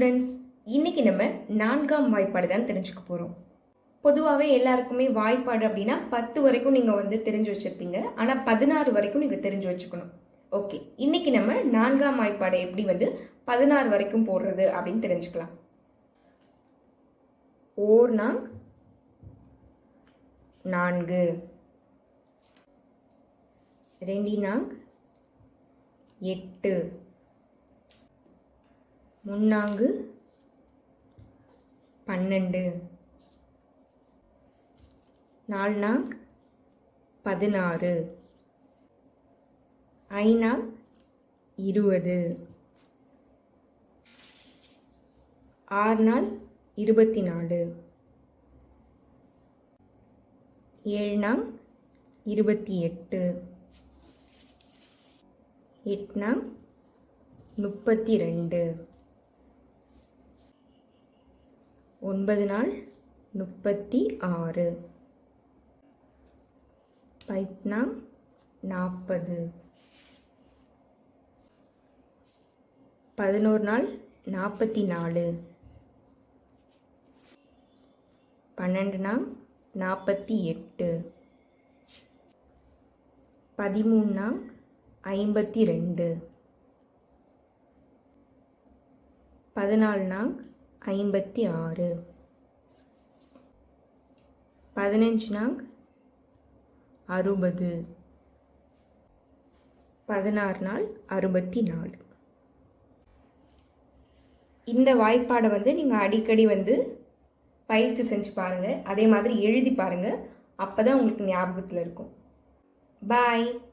Students இன்னைக்கு நம்ம நான்காம் வாய்ப்பாடு தான் தெரிஞ்சுக்க போகிறோம் பொதுவாகவே எல்லாருக்குமே வாய்ப்பாடு அப்படின்னா பத்து வரைக்கும் நீங்கள் வந்து தெரிஞ்சு வச்சுருப்பீங்க. ஆனால் பதினாறு வரைக்கும் நீங்கள் தெரிஞ்சு வச்சுக்கணும். ஓகே இன்னைக்கு நம்ம நான்காம் வாய்ப்பாடை எப்படி வந்து பதினாறு வரைக்கும் போடுறது அப்படின்னு தெரிஞ்சுக்கலாம். ஓர் நாங் நான்கு. ரெண்டினாங் எட்டு. முன்னாங்கு பன்னெண்டு. நால்நாங் பதினாறு. ஐநாங் இருபது ஆறு நாள் இருபத்தி நாலு ஏழுநாங்க இருபத்தி எட்டு எட்நாங் முப்பத்தி ரெண்டு ஒன்பது நாள் முப்பத்தி ஆறு. பைத்னா நாற்பது பதினோரு நாள் நாற்பத்தி நாலு. பன்னெண்டு நாள் நாற்பத்தி எட்டு. பதிமூணு நாள் ஐம்பத்தி ரெண்டு. பதினாலு நாள் ஐம்பத்தி ஆறு. பதினஞ்சு நாங் அறுபது. பதினாறு நாள் அறுபத்தி நாலு. இந்த வாய்ப்பாடை வந்து நீங்கள் அடிக்கடி வந்து பயிற்சி செஞ்சு பாருங்கள் அதே மாதிரி எழுதி பாருங்கள் அப்போ தான் உங்களுக்கு ஞாபகத்தில் இருக்கும். பாய்